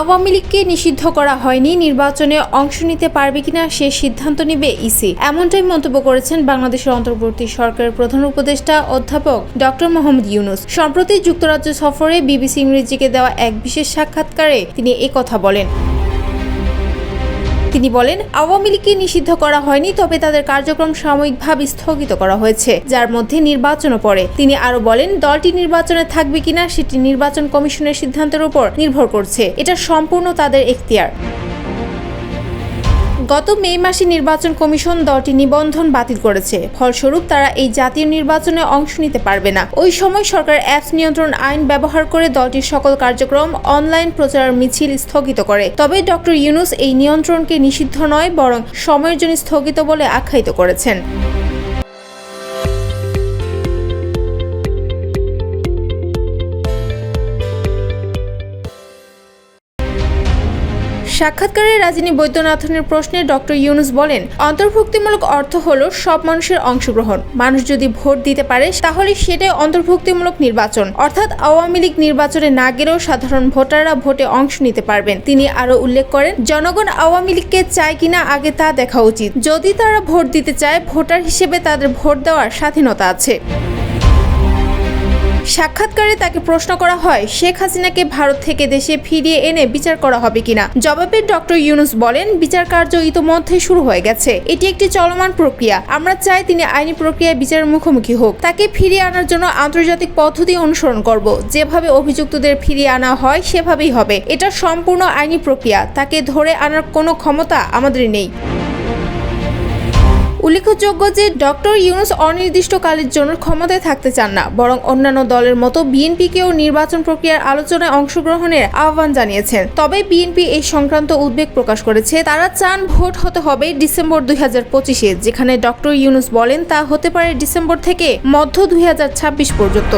আওয়ামী লীগকে নিষিদ্ধ করা হয়নি, নির্বাচনে অংশ নিতে পারবে কিনা সে সিদ্ধান্ত নিবে ইসি। এমনটাই মন্তব্য করেছেন বাংলাদেশের অন্তর্বর্তী সরকারের প্রধান উপদেষ্টা অধ্যাপক ডক্টর মোহাম্মদ ইউনুস। সম্প্রতি যুক্তরাজ্য সফরে বিবিসি ইংরেজিকে দেওয়া এক বিশেষ সাক্ষাৎকারে তিনি কথা বলেন। তিনি বলেন, আওয়ামী লীগকে নিষিদ্ধ করা হয়নি, তবে তাদের কার্যক্রম সাময়িকভাবে স্থগিত করা হয়েছে, যার মধ্যে নির্বাচনও পড়ে। তিনি আরও বলেন, দলটি নির্বাচনে থাকবে কিনা, সেটি নির্বাচন কমিশনের সিদ্ধান্তের উপর নির্ভর করছে। এটা সম্পূর্ণ তাদের এখতিয়ার। গত মে মাসে নির্বাচন কমিশন দলটি নিবন্ধন বাতিল করেছে। ফলস্বরূপ, তারা এই জাতীয় নির্বাচনে অংশ নিতে পারবে না। ওই সময় সরকার অ্যাপস নিয়ন্ত্রণ আইন ব্যবহার করে দলটির সকল কার্যক্রম অনলাইন প্রচার মিছিল স্থগিত করে। তবে ডক্টর ইউনুস এই নিয়ন্ত্রণকে নিষিদ্ধ নয়, বরং সময়ের জন্য স্থগিত বলে আখ্যায়িত করেছেন। সাক্ষাৎকারে রাজিনী বৈদ্যনাথনের প্রশ্নে ডক্টর ইউনুস বলেন, অন্তর্ভুক্তিমূলক অর্থ হলো সব মানুষের অংশগ্রহণ। মানুষ যদি ভোট দিতে পারে, তাহলে সেটাই অন্তর্ভুক্তিমূলক নির্বাচন। অর্থাৎ আওয়ামী লীগ নির্বাচনে না গেলেও সাধারণ ভোটাররা ভোটে অংশ নিতে পারবেন। তিনি আরও উল্লেখ করেন, জনগণ আওয়ামী লীগকে চায় কিনা আগে তা দেখা উচিত। যদি তারা ভোট দিতে চায়, ভোটার হিসেবে তাদের ভোট দেওয়ার স্বাধীনতা আছে। সাক্ষাৎকারে তাকে প্রশ্ন করা হয়, শেখ হাসিনাকে ভারত থেকে দেশে ফিরিয়ে এনে বিচার করা হবে কিনা? জবাবে ডক্টর ইউনুস বলেন, বিচার কার্য ইতোমধ্যে শুরু হয়ে গেছে। এটি একটি চলমান প্রক্রিয়া। আমরা চাই তিনি আইনি প্রক্রিয়ায় বিচারের মুখোমুখি হোক। তাকে ফিরিয়ে আনার জন্য আন্তর্জাতিক পদ্ধতি অনুসরণ করব। যেভাবে অভিযুক্তদের ফিরিয়ে আনা হয়, সেভাবেই হবে। এটা সম্পূর্ণ আইনি প্রক্রিয়া। তাকে ধরে আনার কোনো ক্ষমতা আমাদের নেই। উল্লেখযোগ্য যে ডক্টর ইউনুস অনির্দিষ্টকালের জন্য ক্ষমতায় থাকতে চান না, বরং অন্যান্য দলের মতো বিএনপিকেও নির্বাচন প্রক্রিয়ার আলোচনায় অংশগ্রহণের আহ্বান জানিয়েছেন। তবে বিএনপি এই সংক্রান্ত উদ্বেগ প্রকাশ করেছে। তারা চান ভোট হতে হবে ডিসেম্বর দুই পঁচিশে, যেখানে ডক্টর ইউনুস বলেন তা হতে পারে ডিসেম্বর থেকে মধ্য দুই হাজার ছাব্বিশ পর্যন্ত।